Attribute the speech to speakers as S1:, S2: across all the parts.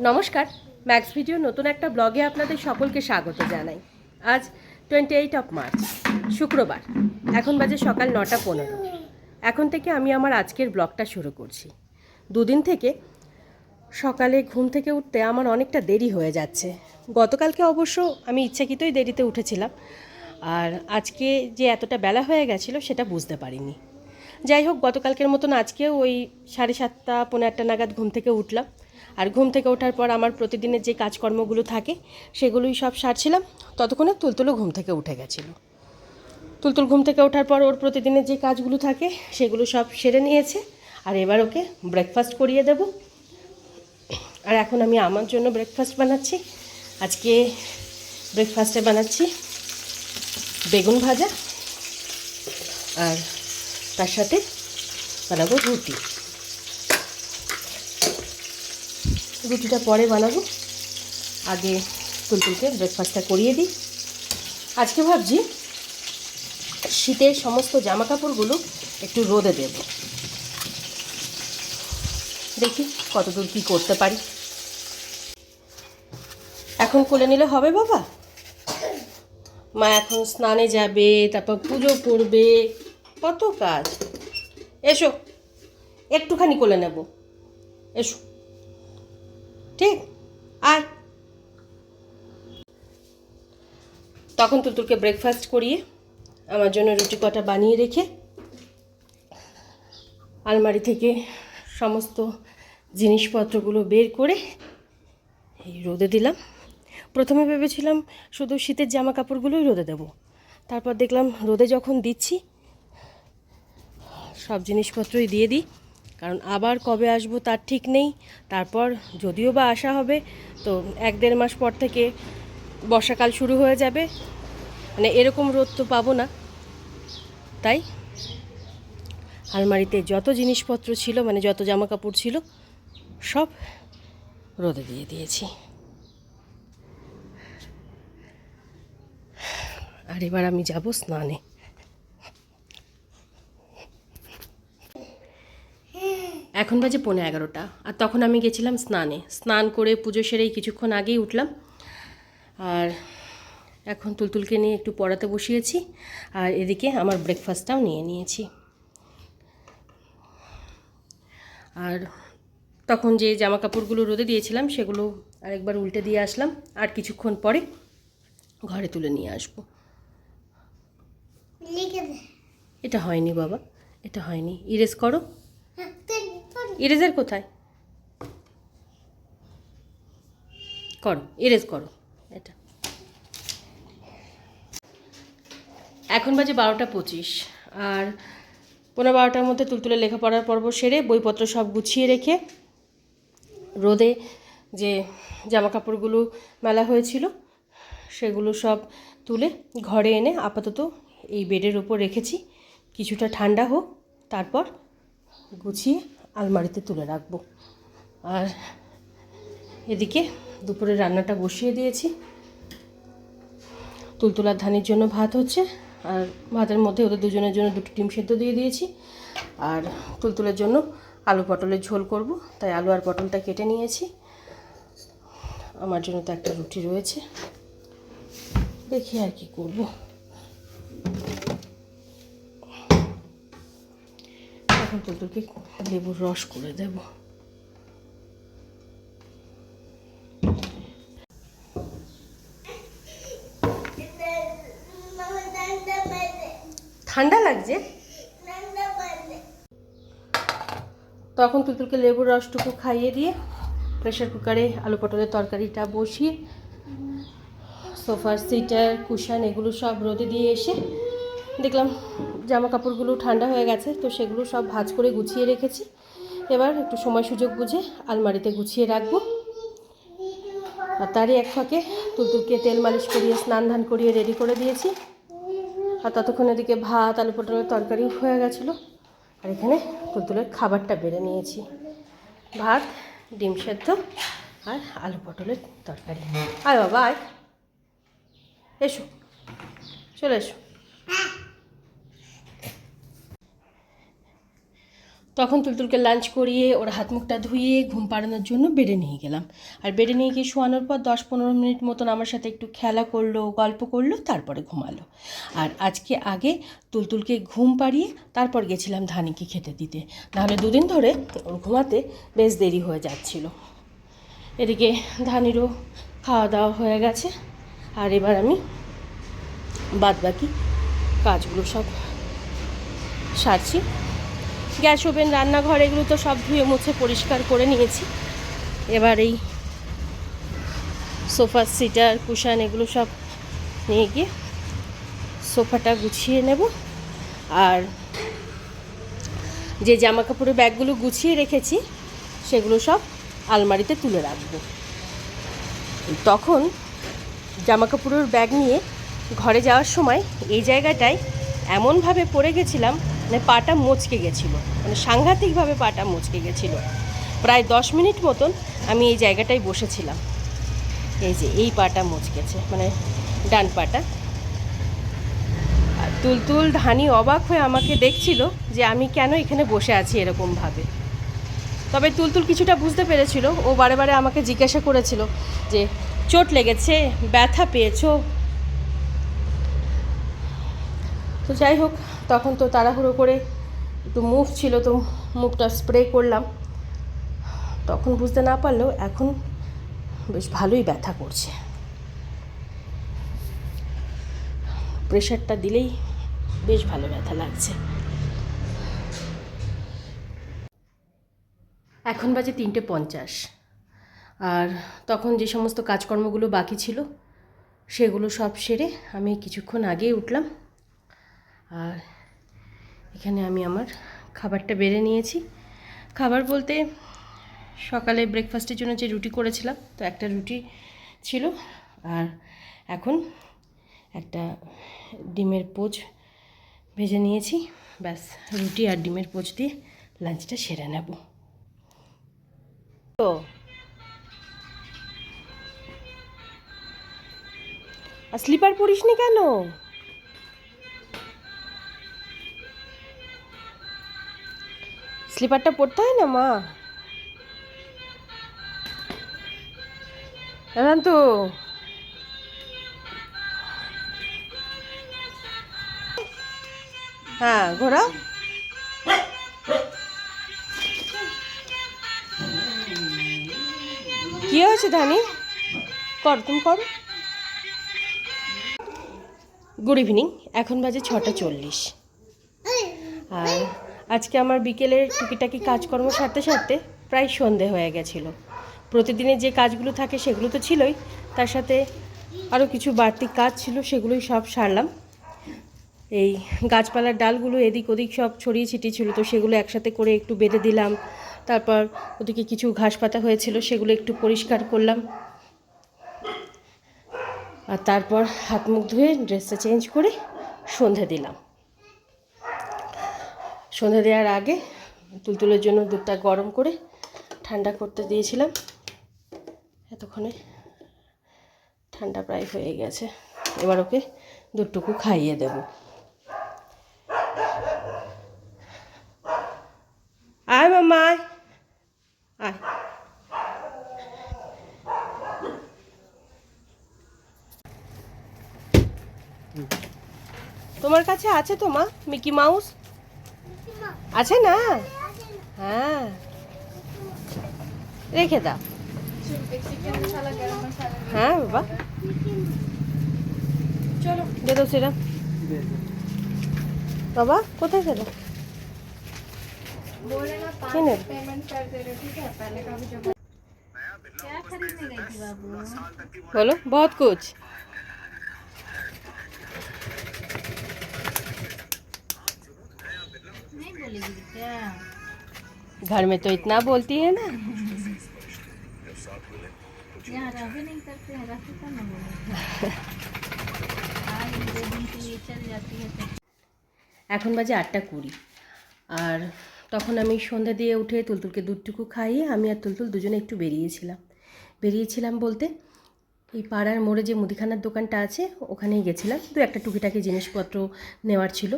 S1: নমস্কার max video নতুন একটা ব্লগে আপনাদের সকলকে স্বাগত জানাই। আজ টোয়েন্টি এইট অফ মার্চ শুক্রবার, এখন বাজে সকাল নটা পনেরো। এখন থেকে আমি আমার আজকের ব্লগটা শুরু করছি। দুদিন থেকে সকালে ঘুম থেকে উঠতে আমার অনেকটা দেরি হয়ে যাচ্ছে। গতকালকে অবশ্য আমি ইচ্ছাকৃতই দেরিতে উঠেছিলাম, আর আজকে যে এতটা বেলা হয়ে গেছিল সেটা বুঝতে পারিনি। যাই হোক, গতকালকের মতন আজকেও ওই সাড়ে সাতটা পনেরো আটটা নাগাদ ঘুম থেকে উঠলাম। আর ঘুম থেকে ওঠার পর আমার প্রতিদিনের যে কাজকর্মগুলো থাকে, সেগুলোই সব সারছিলাম। ততক্ষণে তুলতুলো ঘুম থেকে উঠে গেছিল। তুলতুল ঘুম থেকে ওঠার পর ওর প্রতিদিনের যে কাজগুলো থাকে, সেগুলো সব সেরে নিয়েছে। আর এবার ওকে ব্রেকফাস্ট করিয়ে দেব। আর এখন আমি আমার জন্য ব্রেকফাস্ট বানাচ্ছি। আজকে ব্রেকফাস্টে বানাচ্ছি বেগুন ভাজা। আর তার সাথে বানাবো রুটি। রুটিটা পরে বানাবো। আগে তুলতুলকে ব্রেকফাস্টটা করিয়ে দিই। আজকে ভাবছি শীতের সমস্ত জামা কাপড়গুলো একটু রোদে দেব। দেখি কতদূর কী করতে পারি। এখন কোলে নিলে হবে বাবা। মা এখন স্নানে যাবে, তারপর পুজো করবে। কত কাজ। এসো, একটুখানি কোলে নেব। এসো। ঠিক? আর তখন তুতুলকে ব্রেকফাস্ট করিয়ে আমার জন্য রুটি কটা বানিয়ে রেখে আলমারি থেকে সমস্ত জিনিসপত্রগুলো বের করে এই রোদে দিলাম। প্রথমে ভেবেছিলাম শুধু শীতের জামা কাপড়গুলোই রোদে দেবো। তারপর দেখলাম রোদে যখন দিচ্ছি, সব জিনিসপত্রই দিয়ে দিই। কারণ আবার কবে আসব তার ঠিক নেই। তারপর যদিও বা আসা হবে, তো এক দেড় মাস পর থেকে বর্ষাকাল শুরু হয়ে যাবে। মানে এরকম রোদ তো পাবো না। তাই আলমারিতে যত জিনিসপত্র ছিল মানে যত জামা কাপড় ছিল, সব রোদে দিয়ে দিয়েছি। আর এবার আমি যাব স্নানে। এখন বাজে পৌনে এগারোটা। আর তখন আমি গেছিলাম স্নানে। স্নান করে পুজো সেরেই কিছুক্ষণ আগেই উঠলাম। আর এখন তুলতুলকে নিয়ে একটু পড়াতে বসিয়েছি। আর এদিকে আমার ব্রেকফাস্টটাও নিয়ে নিয়েছি। আর তখন যে জামা কাপড়গুলো রোদে দিয়েছিলাম সেগুলো আরেকবার উল্টে দিয়ে আসলাম। আর কিছুক্ষণ পরে ঘরে তুলে নিয়ে আসব। এটা হয়নি বাবা। এটা হয়নি। ইরেজ করো। ইরেজার কোথায়? করো, ইরেজ করো, এটা। এখন বাজে বারোটা পঁচিশ, আর পনেরো বারোটার মধ্যে তুলতুলে লেখাপড়ার পর্ব সেরে বইপত্র সব গুছিয়ে রেখে রোদে যে জামা কাপড়গুলো মেলা হয়েছিল, সেগুলো সব তুলে ঘরে এনে আপাতত এই বেডের ওপর রেখেছি। কিছুটা ঠান্ডা হোক, তারপর গুছিয়ে আলমারিতে তুলে রাখব। আর এদিকে দুপুরে রান্নাটা বসিয়ে দিয়েছি। তুলতুলার ধানের জন্য ভাত হচ্ছে, আর ভাতের মধ্যে ওদের দুজনের জন্য দুটো ডিম সেদ্ধ দিয়ে দিয়েছি। আর তুলতুলের জন্য আলু পটলের ঝোল করব, তাই আলু আর পটলটা কেটে নিয়েছি। আমার জন্য তো একটা রুটি রয়েছে। দেখি আর কি করব। এখন তুলতুলকে লেবুর রস করে দেব। ঠান্ডা লাগছে? তখন তুলতুলকে লেবুর রসটুকু খাইয়ে দিয়ে প্রেশার কুকারে আলু পটলের তরকারিটা বসিয়ে সোফার সিটার কুশান এগুলো সব রোদে দিয়ে এসে দেখলাম জামা কাপড়গুলো ঠান্ডা হয়ে গেছে, তো সেগুলো সব ভাজ করে গুছিয়ে রেখেছি। এবার একটু সময় সুযোগ বুঝে আলমারিতে গুছিয়ে রাখব। আর তারই এক ফাঁকে তুলতুলকে তেল মালিশ করিয়ে, স্নান ধান করিয়ে রেডি করে দিয়েছি। আর ততক্ষণ এদিকে ভাত, আলু পটলের তরকারি হয়ে গেছিল। আর এখানে তুলতুলের খাবারটা বেড়ে নিয়েছি। ভাত, ডিম সেদ্ধ আর আলু পটলের তরকারি। আয় বাবা, আয়। এসো, চলে এসো। তখন তুলতুলকে লাঞ্চ করিয়ে ওর হাত মুখটা ধুয়ে ঘুম পাড়ানোর জন্য বেডে নিয়ে গেলাম। আর বেডে নিয়ে গিয়ে শোয়ানোর পর দশ পনেরো মিনিট মতন আমার সাথে একটু খেলা করল, গল্প করল, তারপরে ঘুমালো। আর আজকে আগে তুলতুলকে ঘুম পাড়িয়ে তারপর গেছিলাম ধানিকে খেতে দিতে। নাহলে দুদিন ধরে ওর ঘুমাতে বেশ দেরি হয়ে যাচ্ছিল। এদিকে ধানিরও খাওয়া দাওয়া হয়ে গেছে। আর এবার আমি বাদ বাকি কাজগুলো সব সারছি। গ্যাস ওভেন, রান্নাঘর, এগুলো তো সব ধুয়ে মুছে পরিষ্কার করে নিয়েছি। এবার এই সোফা সিটার, কুশান, এগুলো সব নিয়ে গিয়ে সোফাটা গুছিয়ে নেব। আর যে জামা কাপড়ের ব্যাগগুলো গুছিয়ে রেখেছি, সেগুলো সব আলমারিতে তুলে রাখব। তখন জামা কাপড়ের ব্যাগ নিয়ে ঘরে যাওয়ার সময় এই জায়গাটায় এমনভাবে পড়ে গেছিলাম মানে পাটা মচকে গেছিল মানে সাংঘাতিকভাবে পাটা মচকে গেছিল। প্রায় দশ মিনিট মতন আমি এই জায়গাটায় বসেছিলাম। এই যে, এই পাটা মচকেছে মানে ডান পাটা। তুলতুল ধানি অবাক হয়ে আমাকে দেখছিল যে আমি কেন এখানে বসে আছি এরকমভাবে। তবে তুলতুল কিছুটা বুঝতে পেরেছিল, ও বারে বারে আমাকে জিজ্ঞাসা করেছিল যে, চোট লেগেছে, ব্যথা পেয়েছ তো যাই হোক, তখন তো তাড়াহুড়ো করে একটু মুভ ছিল তো মুভটা স্প্রে করলাম। তখন বুঝতে না পারলেও এখন বেশ ভালোই ব্যথা করছে। প্রেশারটা দিলেই বেশ ভালো ব্যথা লাগছে। এখন বাজে তিনটে পঞ্চাশ। আর তখন যে সমস্ত কাজকর্মগুলো বাকি ছিল, সেগুলো সব সেরে আমি কিছুক্ষণ আগেই উঠলাম। আর এখানে আমি আমার খাবারটা বেড়ে নিয়েছি। খাবার বলতে সকালে ব্রেকফাস্টের জন্য যে রুটি করেছিলাম, তো একটা রুটি ছিল আর এখন একটা ডিমের পোচ ভেজে নিয়েছি। ব্যাস, রুটি আর ডিমের পোচ দিয়ে লাঞ্চটা সেরে নেব। তো আর স্লিপার পরিসনি কেন? স্লিপারটা পরতে হয় না, মা? তো হ্যাঁ ঘোরাও। কি হয়েছে, ধানি? কর, তুমি কর। গুড ইভিনিং এখন বাজে ছটা চল্লিশ। আর আজকে আমার বিকেলের টুকিটাকি কাজকর্ম সারতে সারতে প্রায় সন্ধে হয়ে গেছিল। প্রতিদিনের যে কাজগুলো থাকে সেগুলো তো ছিলই। তার সাথে আরও কিছু বাড়তি কাজ ছিল সেগুলোই সব সারলাম। এই গাছপালার ডালগুলো এদিক ওদিক সব ছড়িয়ে ছিটিয়ে ছিল, তো সেগুলো একসাথে করে একটু বেঁধে দিলাম। তারপর ওদিকে কিছু ঘাস পাতা হয়েছিল, সেগুলো একটু পরিষ্কার করলাম। আর তারপর হাত মুখ ধুয়ে ড্রেসটা চেঞ্জ করে সন্ধে দিলাম। সন্ধে দেওয়ার আগে তুলতুলের জন্য দুধটা গরম করে ঠান্ডা করতে দিয়েছিলাম। এতক্ষণে ঠান্ডা প্রায় হয়ে গেছে। এবার ওকে দুধটুকু খাইয়ে দেব। আয় মামা আয়। আয়। তোমার কাছে আছে তো মা, মিকি মাউস? আছে না হ্যাঁ রেখে দাও হ্যাঁ বাবা চলো দে দাও সেটা বাবা কোথায় গেল কি নেবে? बोलो बहुत कुछ घर में तो इतना बोलती है ना
S2: यहाँ रहे नहीं करते हैं रहते तो ना बोले आज दो दिन के लिए चल जाती है तो
S1: এখন বাজে আটটা কুড়ি আর তখন আমি সন্ধ্যা দিয়ে উঠে তুলতুলকে দুধটুকু খাইয়ে আমি আর তুলতুল দুজনে একটু বেরিয়েছিলাম বেরিয়েছিলাম বলতে এই পাড়ার মোড়ে যে মুদিখানার দোকানটা আছে ওখানেই গেছিলাম দু একটা টুকিটাকি জিনিসপত্র নেওয়ার ছিল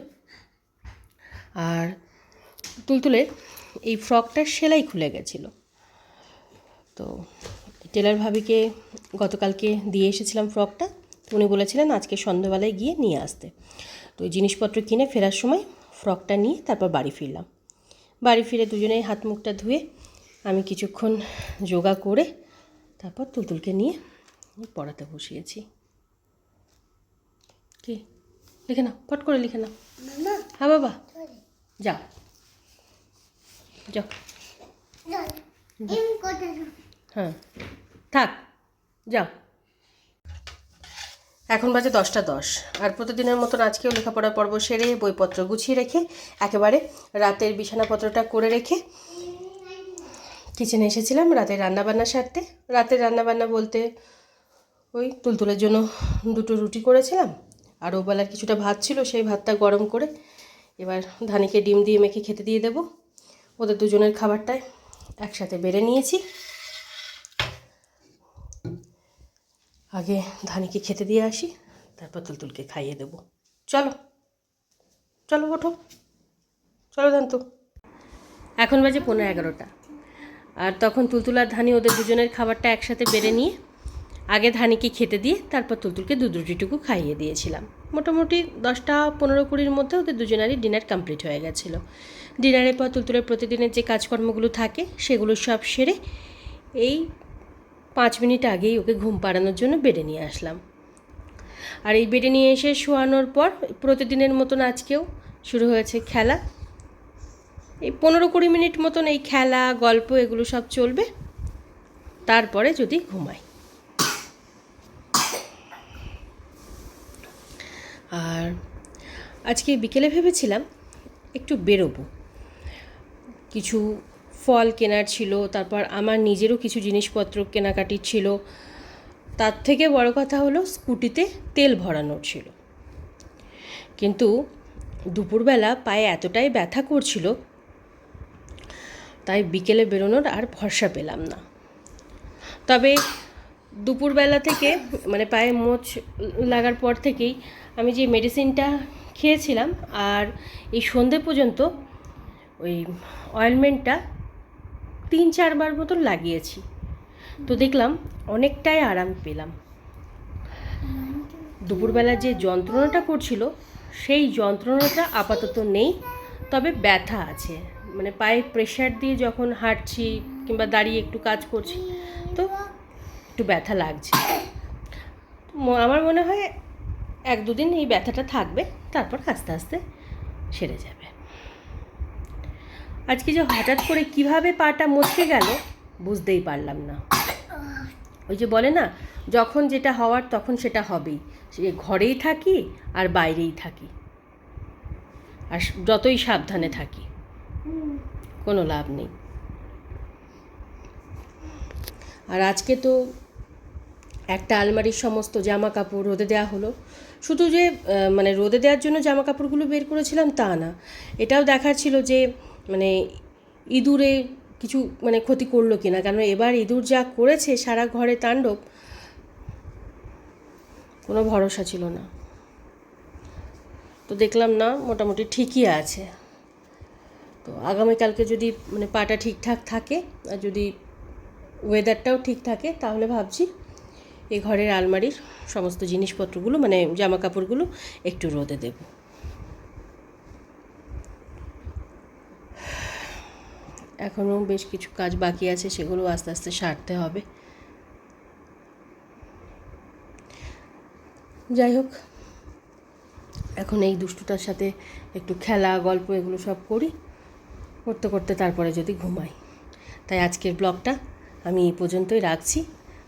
S1: আর তুলতুলের এই ফ্রকটার সেলাই খুলে গেছিল। তো টেলার ভাবিকে গতকালকে দিয়ে এসেছিলাম ফ্রকটা। উনি বলেছিলেন আজকে সন্ধ্যাবেলায় গিয়ে নিয়ে আসতে। তো জিনিসপত্র কিনে ফেরার সময় ফ্রকটা নিয়ে তারপর বাড়ি ফিরলাম। বাড়ি ফিরে দুজনেই হাত মুখটা ধুয়ে আমি কিছুক্ষণ যোগা করে তারপর তুলতুলকে নিয়ে পড়াতে বসিয়েছি। কি? লিখে নাও পট করে লিখে নাও। হ্যাঁ বাবা। যাও হ্যাঁ। থাক, যাও। এখন বাজে দশটা দশ। আর প্রতিদিনের মতন আজকেও লেখাপড়ার পর্ব সেরে বইপত্র গুছিয়ে রেখে, একেবারে রাতের বিছানাপত্রটা করে রেখে কিচেনে এসেছিলাম রাতের রান্নাবান্না সারতে। রাতের রান্নাবান্না বলতে ওই তুলতুলের জন্য দুটো রুটি করেছিলাম। আর ওবেলার কিছুটা ভাত ছিল, সেই ভাতটা গরম করে এবার ধানিকে ডিম দিয়ে মেখে খেতে দিয়ে দেবো। ওদের দুজনের খাবারটায় একসাথে বেড়ে নিয়েছি। আগে ধানিকে খেতে দিয়ে আসি, তারপর তুলতুলকে খাইয়ে দেবো। চলো চলো ওঠো, চলো ধান্তু। এখন বাজে পনেরো এগারোটা। আর তখন তুলতুল আর ধানি ওদের দুজনের খাবারটা একসাথে বেড়ে নিয়ে, আগে ধানিকে খেতে দিয়ে, তারপর তুলতুলকে দুধ রুটিটুকু খাইয়ে দিয়েছিলাম। মোটামুটি দশটা পনেরো কুড়ির মধ্যে ওদের দুজনারই ডিনার কমপ্লিট হয়ে গেছিল। ডিনারের পর তুলতুলের প্রতিদিনের যে কাজকর্মগুলো থাকে, সেগুলো সব সেরে এই পাঁচ মিনিট আগেই ওকে ঘুম পাড়ানোর জন্য বেডে নিয়ে আসলাম। আর এই বেডে নিয়ে এসে শোয়ানোর পর প্রতিদিনের মতন আজকেও শুরু হয়েছে খেলা। এই পনেরো কুড়ি মিনিট মতন এই খেলা, গল্প এগুলো সব চলবে। তারপরে যদি ঘুমাই। আর আজকে বিকেলে ভেবেছিলাম একটু বেরোবো। কিছু ফল কেনার ছিল, তারপর আমার নিজেরও কিছু জিনিসপত্র কেনাকাটির ছিল। তার থেকে বড় কথা হলো স্কুটিতে তেল ভরানোর ছিল। কিন্তু দুপুরবেলা পায়ে এতটাই ব্যথা করছিল, তাই বিকেলে বেরোনোর আর ভরসা পেলাম না। তবে দুপুরবেলা থেকে মানে পায়ে মোচ লাগার পর থেকেই আমি যে মেডিসিনটা খেয়েছিলাম আর এই সন্ধে পর্যন্ত ওই অয়েলমেন্টটা তিন চারবার মতন লাগিয়েছি। তো দেখলাম অনেকটাই আরাম পেলাম। দুপুরবেলা যে যন্ত্রণাটা করছিল, সেই যন্ত্রণাটা আপাতত নেই, তবে ব্যথা আছে। মানে পায়ে প্রেশার দিয়ে যখন হাঁটছি কিংবা দাঁড়িয়ে একটু কাজ করছি, তো একটু ব্যথা লাগছে। আমার মনে হয় এক দুদিন এই ব্যথাটা থাকবে, তারপর আস্তে আস্তে সেরে যাবে। আজকে যে হঠাৎ করে কীভাবে পাটা মচকে গেল বুঝতেই পারলাম না। ওই যে বলে না, যখন যেটা হওয়ার তখন সেটা হবেই। সে ঘরেই থাকি আর বাইরেই থাকি। আর যতই সাবধানে থাকি, কোনো লাভ নেই। আর আজকে তো একটা আলমারির সমস্ত জামা কাপড় রোদে দেওয়া হলো। শুধু যে মানে রোদে দেওয়ার জন্য জামা কাপড়গুলো বের করেছিলাম তা না। এটাও দেখার ছিল যে মানে ইঁদুরে কিছু মানে ক্ষতি করল কিনা। কেন এবার ইঁদুর যা করেছে সারা ঘরে তাণ্ডব, কোনো ভরসা ছিল না। তো দেখলাম না, মোটামুটি ঠিকই আছে। তো আগামীকালকে যদি মানে পাটা ঠিকঠাক থাকে, আর যদি ওয়েদারটাও ঠিক থাকে, তাহলে ভাবছি এই ঘরের আলমারির সমস্ত জিনিসপত্রগুলো মানে জামা কাপড়গুলো একটু রোদে দেব। এখনও বেশ কিছু কাজ বাকি আছে, সেগুলো আস্তে আস্তে সারতে হবে। যাই হোক, এখন এই দুষ্টুটার সাথে একটু খেলা, গল্প এগুলো সব করি। করতে করতে তারপরে যদি ঘুমাই। তাই আজকের ব্লগটা আমি এই পর্যন্তই রাখছি।